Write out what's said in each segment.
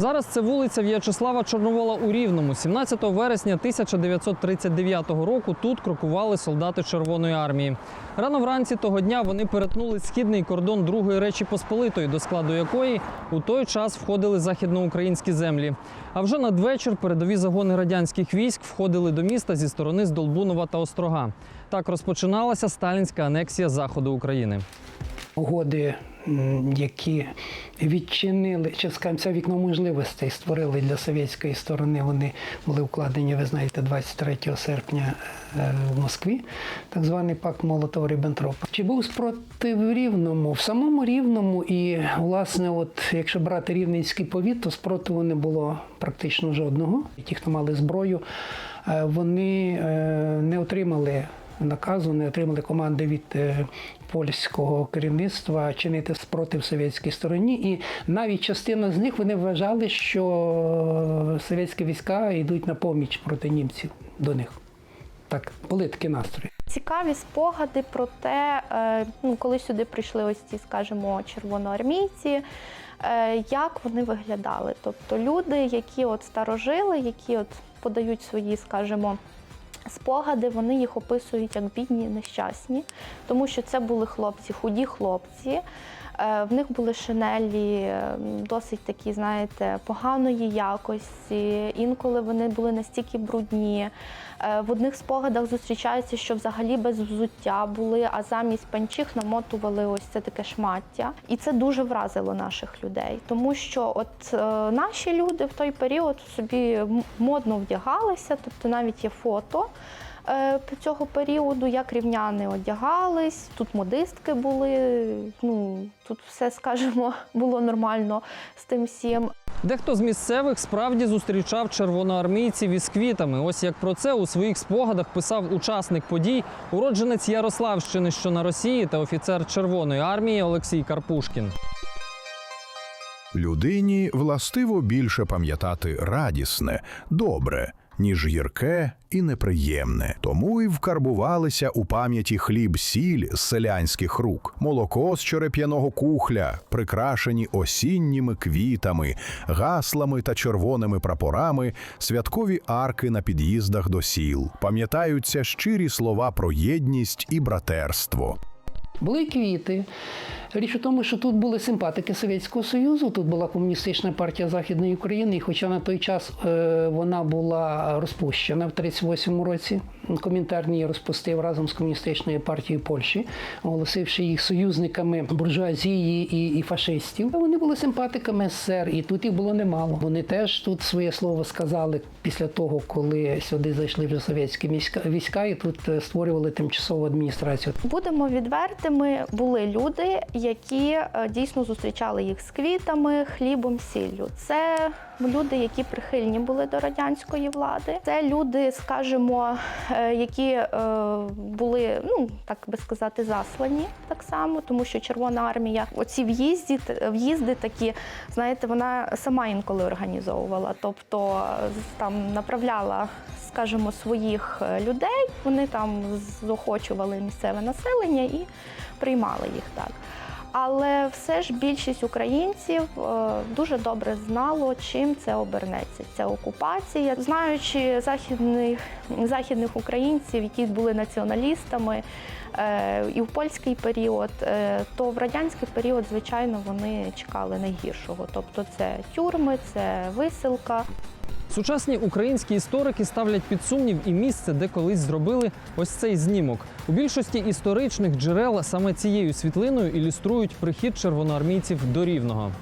Зараз це вулиця В'ячеслава Чорновола у Рівному. 17 вересня 1939 року тут крокували солдати Червоної армії. Рано вранці того дня вони перетнули східний кордон Другої Речі Посполитої, до складу якої у той час входили західноукраїнські землі. А вже надвечір передові загони радянських військ входили до міста зі сторони Здолбунова та Острога. Так розпочиналася сталінська анексія заходу України. угоди, які відчинили, чи скажімо, це вікно можливостей створили для совєтської сторони. Вони були вкладені, ви знаєте, 23 серпня е, в Москві, так званий пакт молотова ріббентропа Чи був спротив Рівному? В самому Рівному, і власне, от якщо брати рівненський повіт, то спротиву не було практично жодного. Ті, хто мали зброю, е, вони е, не отримали наказу, не отримали команди від е, польського керівництва чинити спротив совєтській стороні. І навіть частина з них вони вважали, що совєтські війська йдуть на поміч проти німців до них. Так, були такі настрої. Цікаві спогади про те, е, ну, коли сюди прийшли ось ці, скажімо, червоноармійці, е, як вони виглядали. Тобто люди, які от старожили, які от подають свої, скажімо, спогади, вони їх описують як бідні, нещасні, тому що це були хлопці, худі хлопці. Е, В них були шинелі е, досить такі, знаєте, поганої якості. Інколи вони були настільки брудні. Е, В одних спогадах зустрічається, що взагалі без взуття були, а замість панчіх намотували ось це таке шмаття. І це дуже вразило наших людей, тому що от е, наші люди в той період собі модно вдягалися, тобто навіть є фото цього періоду, як рівняни одягались, тут модистки були. Ну тут все, скажімо, було нормально з тим всім. Дехто з місцевих справді зустрічав червоноармійців із квітами. Ось як про це у своїх спогадах писав учасник подій, уродженець Ярославщини, що на Росії, та офіцер Червоної армії Олексій Карпушкін. Людині властиво більше пам'ятати радісне, добре, ніж гірке і неприємне. Тому й вкарбувалися у пам'яті хліб сіль з селянських рук, молоко з череп'яного кухля, прикрашені осінніми квітами, гаслами та червоними прапорами, святкові арки на під'їздах до сіл. Пам'ятаються щирі слова про єдність і братерство. Були квіти. Річ у тому, що тут були симпатики Совєтського Союзу, тут була комуністична партія Західної України, і хоча на той час е, вона була розпущена в 38-му році, Комінтерн її розпустив разом з комуністичною партією Польщі, оголосивши їх союзниками буржуазії і, і фашистів. Вони були симпатиками СССР, і тут їх було немало. Вони теж тут своє слово сказали після того, коли сюди зайшли вже совєтські війська, війська і тут е, створювали тимчасову адміністрацію. Будемо відвертими, були люди, які е, дійсно зустрічали їх з квітами, хлібом, сіллю. Це люди, які прихильні були до радянської влади. Це люди, скажімо, е, які е, були, ну так би сказати, заслані так само, тому що Червона армія, оці в'їзді, в'їзди такі, знаєте, вона сама інколи організовувала, тобто там направляла скажімо, своїх е, людей. Вони там заохочували місцеве населення і приймали їх так. Але все ж більшість українців е, дуже добре знало, чим це обернеться. Ця окупація, знаючи західних, західних українців, які були націоналістами е, і в польський період, е, то в радянський період, звичайно, вони чекали найгіршого. Тобто це тюрми, це висилка. Сучасні українські історики ставлять під сумнів і місце, де колись зробили ось цей знімок. У більшості історичних джерел саме цією світлиною ілюструють прихід червоноармійців до Рівного.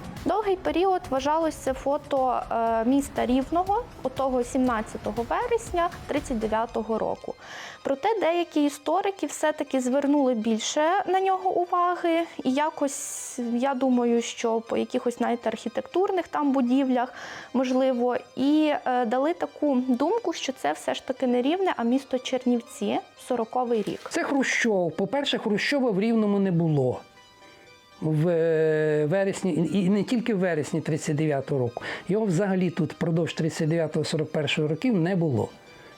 Довгий період вважалося фото е, міста Рівного, отого 17 вересня 39-го року. Проте деякі історики все-таки звернули більше на нього уваги, і якось я думаю, що по якихось навіть архітектурних там будівлях можливо, і е, дали таку думку, що це все ж таки не рівне, а місто Чернівці, 40-й рік. Це Хрущов. По-перше, Хрущова в Рівному не було. В е, вересні, і не тільки в вересні 39-го року. Його взагалі тут впродовж 39-41 років не було.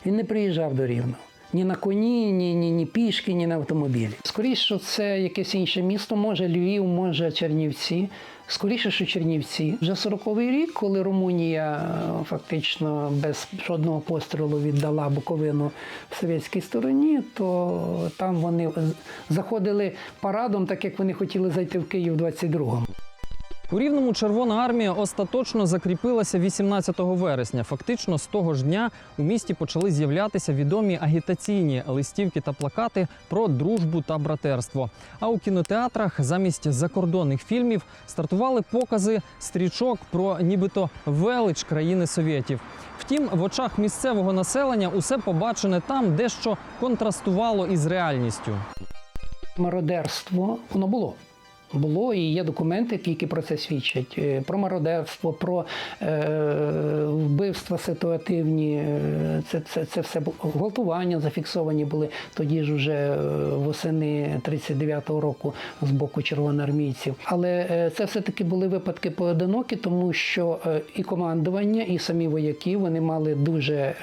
Він не приїжджав до Рівного. Ні на коні, ні, ні, ні пішки, ні на автомобілі. Скоріше, що це якесь інше місто, може Львів, може Чернівці. Скоріше, що Чернівці. Вже 40-й рік, коли Румунія е, фактично без жодного пострілу віддала Буковину совєтській стороні, то там вони заходили парадом, так як вони хотіли зайти в Київ 22-му. У Рівному Червона армія остаточно закріпилася 18 вересня. Фактично з того ж дня у місті почали з'являтися відомі агітаційні листівки та плакати про дружбу та братерство. А у кінотеатрах замість закордонних фільмів стартували покази стрічок про нібито велич країни совєтів. Втім, в очах місцевого населення усе побачене там дещо контрастувало із реальністю. мародерство воно було. Було і є документи, які про це свідчать. Е, Про мародерство, про е, вбивства ситуативні. е, Це, це, це все гвалтування зафіксовані були тоді ж уже е, восени 39-го року з боку червоноармійців. Але це все-таки були випадки поодинокі, тому що і командування, і самі вояки вони мали дуже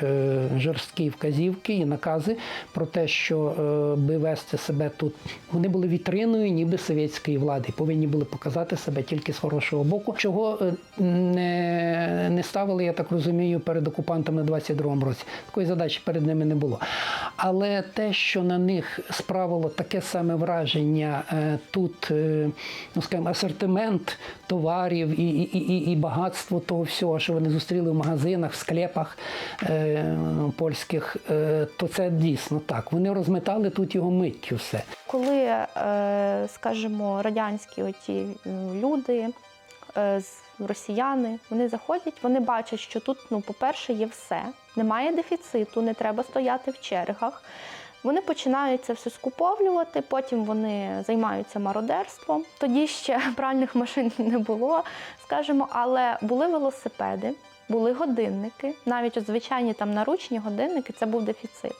жорсткі вказівки і накази про те, що би вести себе тут. Вони були вітриною, ніби совєтської влади, повинні були показати себе тільки з хорошого боку, чого е, не, не ставили, я так розумію, перед окупантами в 22-му році. Такої задачі перед ними не було. Але те, що на них справило таке саме враження, е, тут, е, ну скажімо, асортимент товарів і, і, і, і багатство того всього, що вони зустріли в магазинах, в склепах е, польських, е, то це дійсно так. Вони розметали тут його миттю все. Коли, скажімо, радянські оті люди, е, росіяни, вони заходять, вони бачать, що тут, ну, по-перше, є все, немає дефіциту, не треба стояти в чергах. Вони починають це все скуповлювати, потім вони займаються мародерством. Тоді ще пральних машин не було, скажімо, але були велосипеди, були годинники, навіть звичайні там наручні годинники це був дефіцит.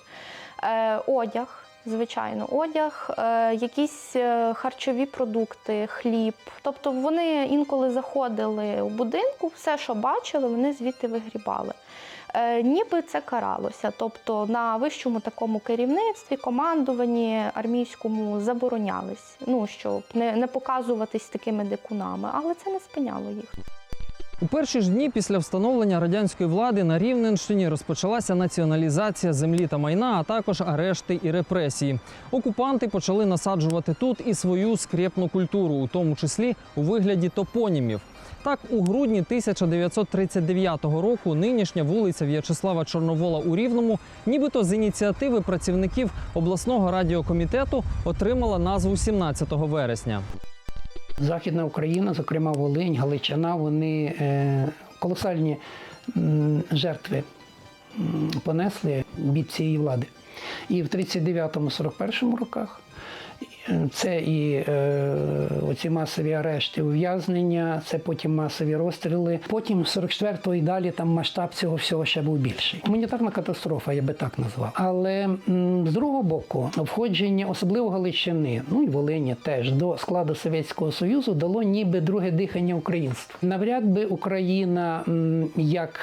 Е, одяг, звичайно, одяг, е, якісь е, харчові продукти, хліб. Тобто вони інколи заходили у будинку, все, що бачили, вони звідти вигрібали. Е, ніби це каралося. Тобто на вищому такому керівництві, командуванні армійському заборонялись, ну щоб не, не показуватись такими дикунами, але це не спиняло їх. У перші ж дні після встановлення радянської влади на Рівненщині розпочалася націоналізація землі та майна, а також арешти і репресії. Окупанти почали насаджувати тут і свою скрепну культуру, у тому числі у вигляді топонімів. Так, у грудні 1939 року нинішня вулиця В'ячеслава Чорновола у Рівному, нібито з ініціативи працівників обласного радіокомітету, отримала назву 17 вересня. Західна Україна, зокрема Волинь, Галичина, вони е, колосальні жертви понесли від цієї влади. І в 39-41 роках це і е, оці масові арешти, ув'язнення, це потім масові розстріли. Потім 44-го і далі там масштаб цього всього ще був більший. Гуманітарна катастрофа, я би так назвав. Але м, з другого боку, входження, особливо Галичини, ну і Волині теж до складу Совєтського Союзу дало ніби друге дихання українству. Навряд би Україна м, як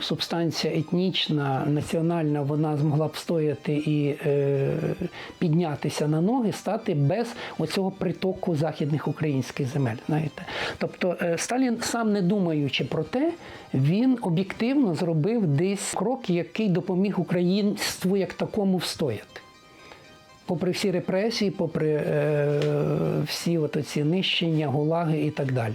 субстанція етнічна, національна, вона змогла б стояти і е, піднятися на ноги, стати без оцього притоку західних українських земель. Знаєте, тобто е, Сталін, сам не думаючи про те, він об'єктивно зробив десь крок, який допоміг українству як такому встояти. Попри всі репресії, попри е, всі от оці нищення, гулаги і так далі.